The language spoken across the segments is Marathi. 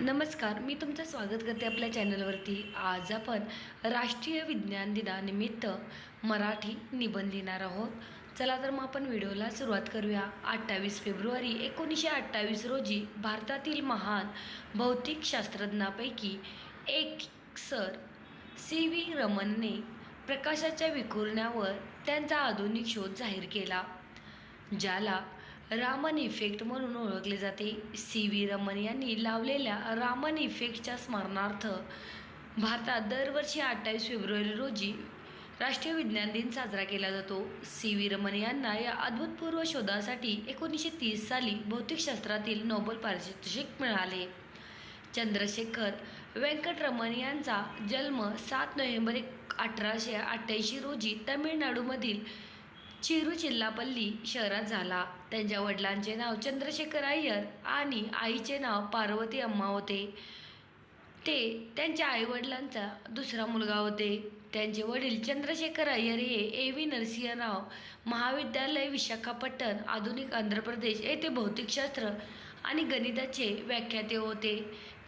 नमस्कार मी तुमचं स्वागत करते आपल्या चॅनलवरती. आज आपण राष्ट्रीय विज्ञान दिनानिमित्त मराठी निबंध लिहिणार आहोत. चला तर मग आपण व्हिडिओला सुरुवात करूया. अठ्ठावीस फेब्रुवारी एकोणीसशे अठ्ठावीस रोजी भारतातील महान भौतिक शास्त्रज्ञापैकी एक सर सी व्ही रमनने प्रकाशाच्या विखुरण्यावर त्यांचा आधुनिक शोध जाहीर केला ज्याला रामन इफेक्ट म्हणून ओळखले जाते. सी व्ही रमन यांनी लावलेल्या रामन इफेक्टच्या स्मरणार्थ भारतात दरवर्षी अठ्ठावीस फेब्रुवारी रोजी राष्ट्रीय विज्ञान दिन साजरा केला जातो. सी व्ही रमन यांना या अद्भुतपूर्व शोधासाठी एकोणीसशे तीस साली भौतिकशास्त्रातील नोबेल पारितोषिक मिळाले. चंद्रशेखर व्यंकटरमण यांचा जन्म सात नोव्हेंबर एक अठराशे अठ्ठ्याऐंशी रोजी तामिळनाडूमधील चिरुचिल्लापल्ली शहरात झाला. त्यांच्या वडिलांचे नाव चंद्रशेखर अय्यर आणि आईचे नाव पार्वती अम्मा होते. ते त्यांच्या आईवडिलांचा दुसरा मुलगा होते. त्यांचे वडील चंद्रशेखर अय्यर हे ए व्ही नरसिंहराव महाविद्यालय विशाखापट्टण आधुनिक आंध्र प्रदेश येथे भौतिकशास्त्र आणि गणिताचे व्याख्याते होते.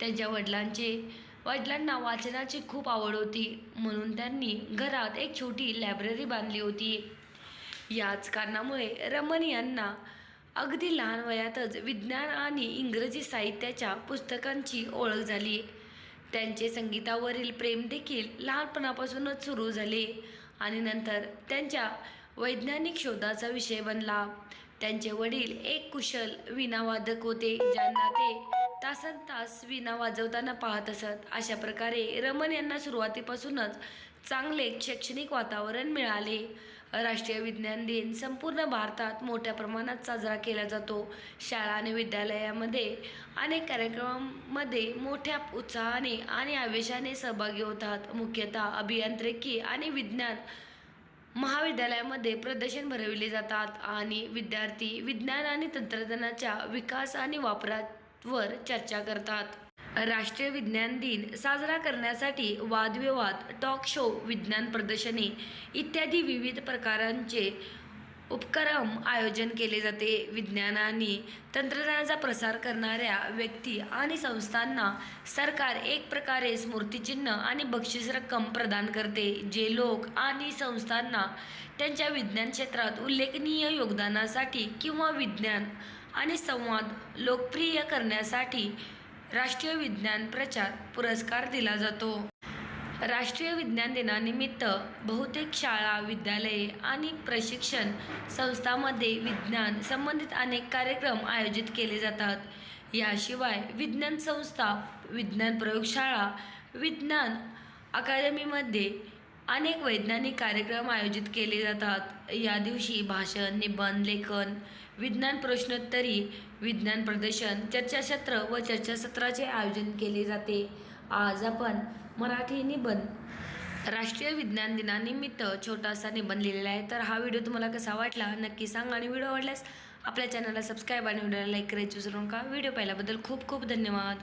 त्यांच्या वडिलांचे वडिलांना वाचनाची खूप आवड होती. म्हणून त्यांनी घरात एक छोटी लायब्ररी बांधली होती. याच कारणामुळे रमन यांना अगदी लहान वयातच विज्ञान आणि इंग्रजी साहित्याच्या पुस्तकांची ओळख झाली. त्यांचे संगीतावरील प्रेम देखील लहानपणापासूनच सुरू झाले आणि नंतर त्यांच्या वैज्ञानिक शोधाचा विषय बनला. त्यांचे वडील एक कुशल वीणावादक होते ज्यांना ते तासन तास वीणा वाजवताना पाहत असत. अशा प्रकारे रमन यांना सुरुवातीपासूनच चांगले शैक्षणिक वातावरण मिळाले. राष्ट्रीय विज्ञान दिन संपूर्ण भारतात मोठ्या प्रमाणात साजरा केला जातो. शाळा आणि विद्यालयामध्ये अनेक कार्यक्रमांमध्ये मोठ्या उत्साहाने आणि आवेशाने सहभागी होतात. मुख्यतः अभियांत्रिकी आणि विज्ञान महाविद्यालयामध्ये प्रदर्शन भरविले जातात आणि विद्यार्थी विज्ञान आणि तंत्रज्ञानाच्या विकास आणि वापरावर चर्चा करतात. राष्ट्रीय विज्ञान दिन साजरा करण्यासाठी वादविवाद टॉक शो विज्ञान प्रदर्शने इत्यादी विविध प्रकारांचे उपक्रम आयोजन केले जाते. विज्ञान आणि तंत्रज्ञानाचा प्रसार करणाऱ्या व्यक्ती आणि संस्थांना सरकार एक प्रकारे स्मृतिचिन्ह आणि बक्षीस रक्कम प्रदान करते जे लोक आणि संस्थांना त्यांच्या विज्ञान क्षेत्रात उल्लेखनीय योगदानासाठी किंवा विज्ञान आणि संवाद लोकप्रिय करण्यासाठी राष्ट्रीय विज्ञान प्रचार पुरस्कार दिला जातो. राष्ट्रीय विज्ञान दिनानिमित्त बहुतेक शाळा विद्यालये आणि प्रशिक्षण संस्थांमध्ये विज्ञान संबंधित अनेक कार्यक्रम आयोजित केले जातात. याशिवाय विज्ञान संस्था विज्ञान प्रयोगशाळा विज्ञान अकादमीमध्ये अनेक वैज्ञानिक कार्यक्रम आयोजित केले जातात. या दिवशी भाषण निबंध लेखन विज्ञान प्रश्नोत्तरी विज्ञान प्रदर्शन चर्चासत्र व चर्चासत्राचे आयोजन केले जाते. आज आपण मराठी निबंध राष्ट्रीय विज्ञान दिनानिमित्त छोटासा निबंध लिहिलेला आहे. तर हा व्हिडिओ तुम्हाला कसा वाटला नक्की सांगा आणि व्हिडिओ आवडल्यास आपल्या चॅनलला सबस्क्राईब आणि व्हिडिओला लाईक करायची विसरू नका. व्हिडिओ पाहिल्याबद्दल खूप खूप धन्यवाद.